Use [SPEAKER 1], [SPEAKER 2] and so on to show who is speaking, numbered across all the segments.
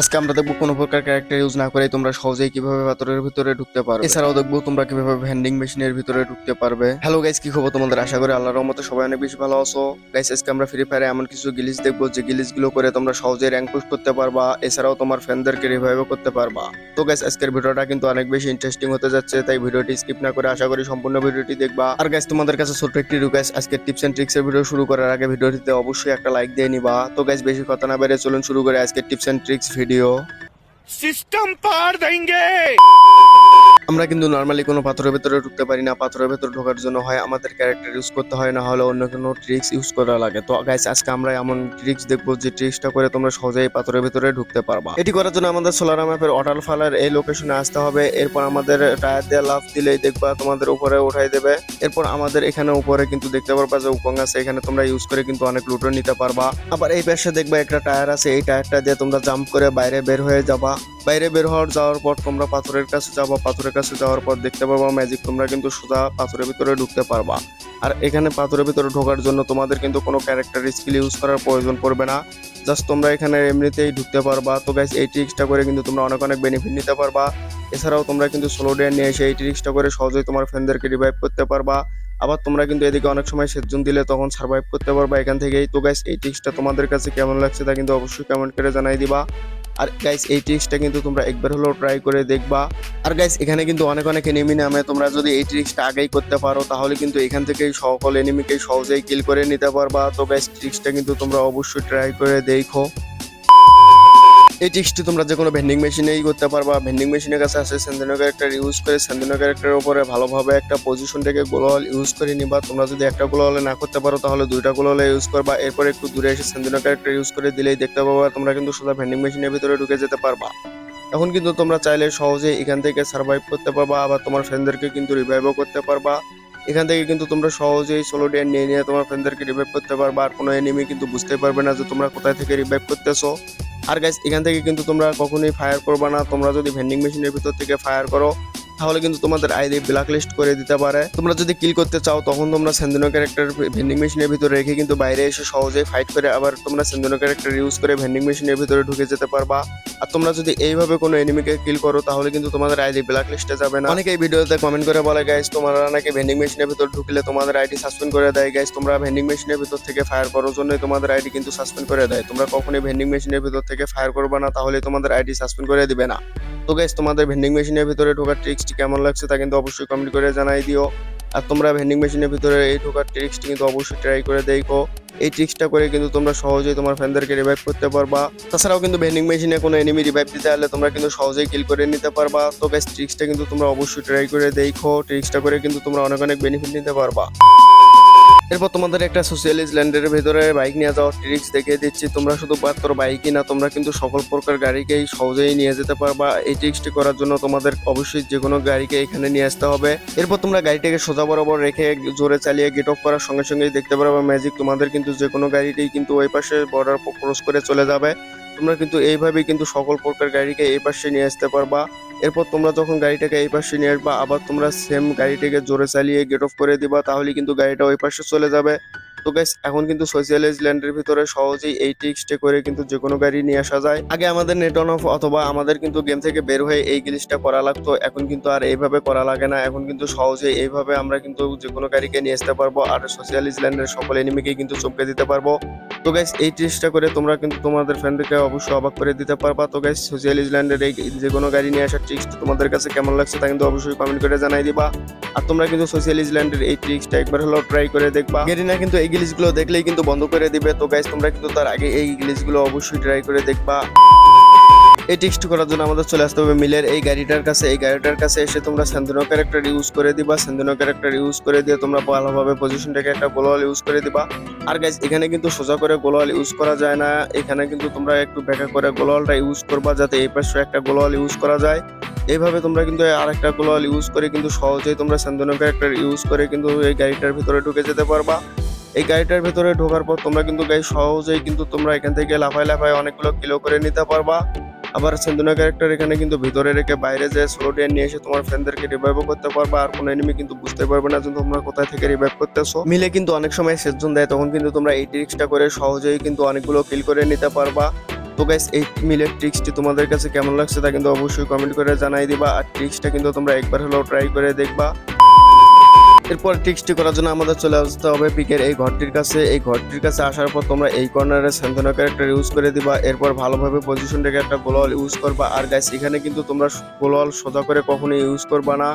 [SPEAKER 1] আজকে আমরা দেখব কোনো প্রকার ক্যারেক্টার ইউজ না করে তোমরা সহজেই কীভাবে পাথরের ভিতরে ঢুকতে পারো এছাড়াও দেখব তোমরা কীভাবে ভেন্ডিং মেশিনের ভিতরে ঢুকতে পারবে। হ্যালো গাইস কি খবর তোমাদের? আশা করি আল্লাহর রহমতে সবাই অনেক বেশি ভালো আছো। গাইস আজকে আমরা ফ্রি ফায়ারে এমন কিছু গিলিস দেখব যে গিলিসগুলো করে তোমরা সহজেই র্যাঙ্ক পুশ করতে পারবা। এছাড়াও তোমার ফ্যানদেরকে রিভাইভ করতে পারবা। তো গাইস আজকের ভিডিওটা কিন্তু অনেক বেশি ইন্টারেস্টিং হতে যাচ্ছে, তাই ভিডিওটি স্কিপ না করে আশা করি সম্পূর্ণ ভিডিওটি দেখবা। আর গাইস তোমাদের কাছে ছোট্ট একটি রিকোয়েস্ট আজকে টিপস এন্ড ট্রিক্স এর ভিডিও শুরু করার আগে ভিডিওটিতে অবশ্যই একটা লাইক দিয়ে নিবা। তো গাইস বেশি কথা না বেড়ে চলুন শুরু করে আজকে tips and tricks video.
[SPEAKER 2] System पार देंगे।
[SPEAKER 1] আমরা কিন্তু নর্মালি কোনো পাথরের ভেতরে ঢুকতে পারি না, পাথরের ভেতরে ঢোকার জন্য হয় আমাদের ক্যারেক্টার ইউজ করতে হয় না হলে অন্য কোনো ট্রিক্স ইউজ করা লাগে। তো গাইস আজকে আমরা এমন ট্রিক্স দেখব যে ট্রিক্সটা করে তোমরা সহজেই পাথরের ভেতরে ঢুকতে পারবা। এটি করার জন্য আমাদের সোলার ম্যাপের অটাল ফালার এই লোকেশনে আসতে হবে। এরপর আমাদের টায়ার দিয়ে লাফ দিলেই দেখবা তোমাদের উপরে উঠাই দেবে। এরপর আমাদের এখানে উপরে কিন্তু দেখতে পারবা যে উপং আছে, এখানে তোমরা ইউজ করে কিন্তু অনেক লুটো নিতে পারবা। আবার এই পাশে দেখবা একটা টায়ার আছে, এই টায়ারটা দিয়ে তোমরা জাম্প করে বাইরে বের হয়ে যাবা। বাইরে বের হওয়ার যাওয়ার পর তোমরা পাথরের কাছে যাবা পাথরের কাছে যাওয়ার পর দেখতে পারবা ম্যাজিক তোমরা কিন্তু সোজা পাথরের ভিতরে ঢুকতে পারবা। আর এখানে পাথরের ভিতরে ঢোকার জন্য তোমাদের কিন্তু কোনো ক্যারেক্টার স্কিল ইউজ করার প্রয়োজন পড়বে না। জাস্ট তোমরা এখানে এমনিতেই ঢুকতে পারবা। তো গাইস এই ট্রিক্সটা করে কিন্তু তোমরা অনেক অনেক বেনিফিট নিতে পারবা। এছাড়াও তোমরা কিন্তু সোলো ডে নিয়ে এসে এই ট্রিক্সটা করে সহজেই তোমার ফ্রেন্ডদেরকে রিভাইভ করতে পারবা। আবার তোমরা কিন্তু এদিকে অনেক সময় সেজন দিলে তখন সার্ভাইভ করতে পারবা এখান থেকেই। তো গাইস এই ট্রিক্সটা তোমাদের কাছে কেমন লাগছে তা কিন্তু অবশ্যই কমেন্ট করে জানাই দিবা। আর গাইস এই ট্রিক্সটা কিন্তু তোমরা একবার হলেও ট্রাই করে দেখবা। আর গাইস এখানে কিন্তু অনেক অনেক এনিমি নামে তোমরা যদি এই ট্রিক্সটা আগেই করতে পারো, তাহলে কিন্তু এখান থেকেই সকল এনিমিকে সহজেই কিল করে নিতে পারবা। তো গাইস ট্রিক্সটা কিন্তু তোমরা অবশ্যই ট্রাই করে দেখো। এই ট্রিক্সটি তোমরা যে কোনো ভেন্ডিং মেশিনেই করতে পারবা। ভেন্ডিং মেশিনের কাছে আছে সেন্দিনো ক্যারেক্টার ইউজ করে সেন্দিনো ক্যারেক্টারের উপরে ভালোভাবে একটা পজিশন থেকে গোলওয়াল ইউজ করে নিবা। তোমরা যদি একটা গোলওয়ালে না করতে পারো, তাহলে দুইটা গোলওয়ালে ইউজ করবা। এরপর একটু দূরে এসে সেন্দিনো ক্যারেক্টার ইউজ করে দিলেই দেখতে পাবা তোমরা কিন্তু সোজা ভেন্ডিং মেশিনের ভিতরে ঢুকে যেতে পারবা। এখন কিন্তু তোমরা চাইলে সহজে এখান থেকে সার্ভাইভ করতে পারবা আবার তোমার ফ্রেন্ডদেরকে কিন্তু রিভাইভও করতে পারবা। এখান থেকে কিন্তু তোমরা সহজেই সোলো ডেন নিয়ে নিয়ে তোমার ফ্রেন্ডদেরকে রিভাইভ করতে পারবা। আর কোনো এনিমি কিন্তু বুঝতে পারবে না যে তোমরা কোথায় থেকে রিভাইভ করতেছো। আর গাইস এখান থেকে কিন্তু তোমরা কখনোই ফায়ার করবা না। তোমরা যদি ভেন্ডিং মেশিনের ভিতর থেকে ফায়ার করো তাহলে কিন্তু তোমাদের আইডি ব্ল্যাক লিস্ট করে দিতে পারে। তোমরা যদি কিল করতে চাও, তখন তোমরা সেন্দিনো ক্যারেক্টার ভেন্ডিং মেশিনের ভিতরে রেখে কিন্তু বাইরে এসে সহজেই ফাইট করে আবার তোমরা সেন্দিনো ক্যারেক্টার ইউজ করে ভেন্ডিং মেশিনের ভিতরে ঢুকে যেতে পারবা। আর তোমরা যদি এইভাবে কোনো এনিমিকে কিল করো, তাহলে কিন্তু তোমাদের আইডি ব্ল্যাক লিস্টে যাবে না। অনেকে এই ভিডিওতে কমেন্ট করে বলে গাইস তোমরা নাকি ভেন্ডিং মেশিনের ভিতর ঢুকলে তোমাদের আইডি সাসপেন্ড করে দেয়। গাইস তোমরা ভেন্ডিং মেশিনের ভিতর থেকে ফায়ার করার জন্যই তোমাদের আইডি কিন্তু সাসপেন্ড করে দেয়। তোমরা কখনোই ভেন্ডিং মেশিনের ভিতর থেকে ফায়ার করবে না, তাহলে তোমাদের আইডি সাসপেন্ড করে দিবে না। তো গাইস তোমাদের ভেন্ডিং মেশিনের ভিতরে ঢোকার ট্রিক্সটি কেমন লাগছে তা কিন্তু অবশ্যই কমেন্ট করে জানাই দিও। আর তোমরা ভেন্ডিং মেশিনের ভিতরে এই ঢোকার ট্রিক্সটি কিন্তু অবশ্যই ট্রাই করে দেখো। এই ট্রিক্সটা করে কিন্তু তোমরা সহজেই তোমার ফ্যানদেরকে রিভাইভ করতে পারবা। তাছাড়াও কিন্তু ভেন্ডিং মেশিনে কোনো এনিমি রিভাইভ দিতে হলে তোমরা কিন্তু সহজেই কিল করে নিতে পারবা। তো গাইস ট্রিক্সটা কিন্তু তোমরা অবশ্যই ট্রাই করে দেখো। ট্রিক্সটা করে কিন্তু তোমরা অনেক অনেক বেনিফিট নিতে পারবা। এরপর তোমাদের একটা সোশ্যালিস্ট ল্যান্ডের ভেতরে বাইক নিয়ে যাওয়ার ট্রিক্স দেখিয়ে দিচ্ছি। তোমরা শুধু মাত্র বাইকই না, তোমরা কিন্তু সকল প্রকার গাড়িকেই সহজেই নিয়ে যেতে পারবা। এই ট্রিক্সটি করার জন্য তোমাদের অবশ্যই যে কোনো গাড়িকে এখানে নিয়ে আসতে হবে। এরপর তোমরা গাড়িটাকে সোজা বরাবর রেখে জোরে চালিয়ে গেট অফ করার সঙ্গে সঙ্গেই দেখতে পারবা ম্যাজিক তোমাদের কিন্তু যে কোনো গাড়িতেই কিন্তু ওই পাশে বর্ডার ক্রস করে চলে যাবে। তোমরা কিন্তু এইভাবেই কিন্তু সকল প্রকার গাড়িকে এই পাশে নিয়ে আসতে পারবা। এরপর তোমরা যখন গাড়িটাকে এই পাশে নিয়ে আসবা, আবার তোমরা সেম গাড়িটাকে জোরে চালিয়ে গেট অফ করে দিবা, তাহলে কিন্তু গাড়িটা ওই পাশে চলে যাবে। তো গাইস এখন কিন্তু সোশ্যালাইজ ল্যান্ডের ভিতরে সহজেই এই ট্রিক্সটা করে কিন্তু যে কোনো গাড়ি নিয়ে আসা যায়। আগে আমাদের নেট অন অফ অথবা আমাদের কিন্তু গেম থেকে বের হয়ে এই জিনিসটা করা লাগতো, এখন কিন্তু আর এইভাবে করা লাগে না। এখন কিন্তু সহজেই এইভাবে আমরা কিন্তু যে কোনো গাড়িকে নিয়ে আসতে পারব, আর সোশ্যালিজ ল্যান্ডের সকল এনিমিকে কিন্তু চমকে দিতে পারব। তো গাইস এই টেস্টটা করে তোমরা কিন্তু তোমাদের ফ্রেন্ডকে অবশ্যই অবাক করে দিতে পারবা। তো গাইস সোশ্যাল ল্যান্ডের এই যে কোনো গাড়ি নিয়ে আসার ট্রিক্সটা তোমাদের কাছে কেমন লাগছে তা কিন্তু অবশ্যই কমেন্ট করে জানাই দিবা। আর তোমরা কিন্তু সোশ্যাল ল্যান্ডের এই ট্রিক্সটা একবার হলেও ট্রাই করে দেখবা। গেরিনা কিন্তু এই গুলো দেখলেই কিন্তু বন্ধ করে দিবে। তো গাইস তোমরা কিন্তু তার আগে এই গিলিসগুলো অবশ্যই ট্রাই করে দেখবা। এই টেক্সট করার জন্য আমাদের চলে আসতে হবে মিলের এই গাড়িটার কাছে। এই গাড়িটার কাছে এসে তোমরা স্যান্দনো ক্যারেক্টার ইউজ করে দিবা। স্যান্দনো ক্যারেক্টার ইউজ করে দিয়ে তোমরা ভালোভাবে পজিশনটাকে একটা গোলওয়াল ইউজ করে দিবা। আর গাইজ এখানে কিন্তু সোজা করে গোলওয়াল ইউজ করা যায় না। এখানে কিন্তু তোমরা একটু ব্যাকা করে গোলওয়ালটা ইউজ করবা যাতে এই পাশে একটা গোলওয়াল ইউজ করা যায়। এইভাবে তোমরা কিন্তু আরেকটা গোলওয়াল ইউজ করে কিন্তু সহজেই তোমরা স্যান্দনো ক্যারেক্টার ইউজ করে কিন্তু এই গাড়িটার ভিতরে ঢুকে যেতে পারবা। এই গাড়িটার ভিতরে ঢোকার পর তোমরা কিন্তু গাড়ি সহজেই কিন্তু তোমরা এখান থেকে লাফায় লাফায় অনেকগুলো কিলো করে নিতে পারবা। আবার সেন্দুনা ক্যারেক্টার এখানে কিন্তু ভিতরে রেখে বাইরে যে স্লো ডেন নিয়ে এসে তোমার ফ্রেন্ডদেরকে রিভাইভ করতে পারবা, আর কোনো এনিমি কিন্তু বুঝতে পারবে না যে তোমরা কোথায় থেকে রিভাইভ করতেছো। মিলে কিন্তু অনেক সময় সেজন দেয়, তখন কিন্তু তোমরা এই ট্রিক্সটা করে সহজেই কিন্তু অনেকগুলো কিল করে নিতে পারবা। তো গাইস এই মিলের ট্রিক্সটি তোমাদের কাছে কেমন লাগছে তা কিন্তু অবশ্যই কমেন্ট করে জানাই দিবা, আর ট্রিক্সটা কিন্তু তোমরা একবার হলেও ট্রাই করে দেখবা। এরপর ট্রিক্সটি করার জন্য আমাদের চলে আসতে হবে পিকের এই ঘরটির কাছে। এই ঘরটির কাছে আসার পর তোমরা এই কর্নারে সান্তনা ক্যারেক্টার ইউজ করে দিবা। এরপর ভালোভাবে পজিশন রেখে একটা গোলওয়াল ইউজ করবা। আর গাইস এখানে কিন্তু তোমরা গোলওয়াল সোজা করে কখনো ইউজ করবা না।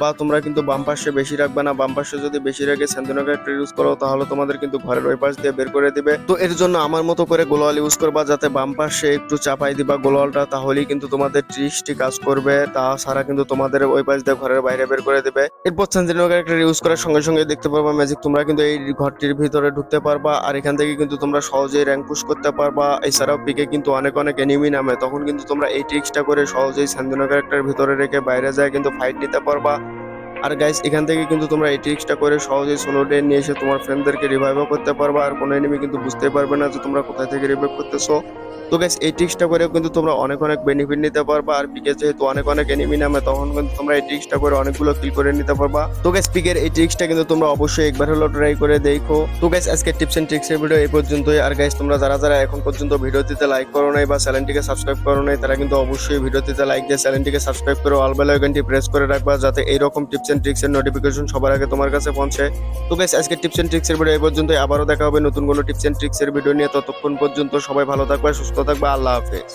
[SPEAKER 1] বা তোমরা কিন্তু বাম পাশে বেশি রাখবে না, বাম পাশে যদি বেশি রেখে স্যান্থনা ক্যারেক্টার ইউজ করো, তাহলে তোমাদের কিন্তু ঘরের ওই পাশ দিয়ে বের করে দিবে। তো এর জন্য আমার মতো করে গোলওয়াল ইউজ করবা, যাতে বাম পাশে একটু চাপাই দিবা গোলওয়ালটা, তাহলেই কিন্তু তোমাদের ট্রিক্সটি কাজ করবে। তা তাছাড়া কিন্তু তোমাদের ওই পাশ দিয়ে ঘরের বাইরে বের করে দিবে। এরপর ক্যারেক্টার ইউজ করার সঙ্গে সঙ্গে দেখতে পারবা ম্যাজিক তোমরা কিন্তু এই ঘরটির ভিতরে ঢুকতে পারবা। আর এখান থেকে কিন্তু তোমরা সহজেই র্যাঙ্ক পুশ করতে পারবা। এছাড়াও পিকে কিন্তু অনেক অনেক এনিমি নামে, তখন কিন্তু তোমরা এই ট্রিক্সটা করে সহজেই স্যান্থনা ক্যারেক্টার ভিতরে রেখে বাইরে যায় কিন্তু ফাইট নিতে পারবা। আর গাইস এখান থেকে কিন্তু তোমরা এই ট্রিক্সটা করে সহজেই সোলো ডে নিয়ে এসে তোমার ফ্রেন্ডদেরকে রিভাইভও করতে পারবা আর কোনো এনিমি কিন্তু বুঝতে পারবে না যে তোমরা কোথায় থেকে রিভাইভ করতেছো। তো গাইস এই ট্রিক্সটা করেও কিন্তু তোমরা অনেক অনেক বেনিফিট নিতে পারবা আর পিকে যেহেতু অনেক অনেক এনিমি নামে, তখন কিন্তু তোমরা এই ট্রিক্সটা করে অনেকগুলো কিল করে নিতে পারবা। তো গাইস পিকের এই ট্রিক্সটা কিন্তু তোমরা অবশ্যই একবার হলেও ট্রাই করে দেখো। তো গাইস আজকে টিপস এন্ড ট্রিক্সের ভিডিও এই পর্যন্তই। আর গাইস তোমরা যারা যারা এখন পর্যন্ত ভিডিওটিতে লাইক করো নাই বা চ্যানেলটিকে সাবস্ক্রাইব করো নাই, তারা কিন্তু অবশ্যই ভিডিওটিতে লাইক দিয়ে চ্যানেলটিকে সাবস্ক্রাইব করে অল বেল আইকনটি প্রেস করে রাখবা, যাতে এইরকম টিপস এন্ড ট্রিক্সের নোটিফিকেশন সবার আগে তোমার কাছে পৌঁছে। তো গাইস আজকে টিপস এন্ড ট্রিক্সের ভিডিও এই পর্যন্তই। আবারও দেখা হবে নতুন কোনো টিপস এন্ড ট্রিক্সের ভিডিও নিয়ে। ততক্ষণ পর্যন্ত সবাই ভালো থাকবে, সুস্থ থাকবে। আল্লাহ হাফেজ।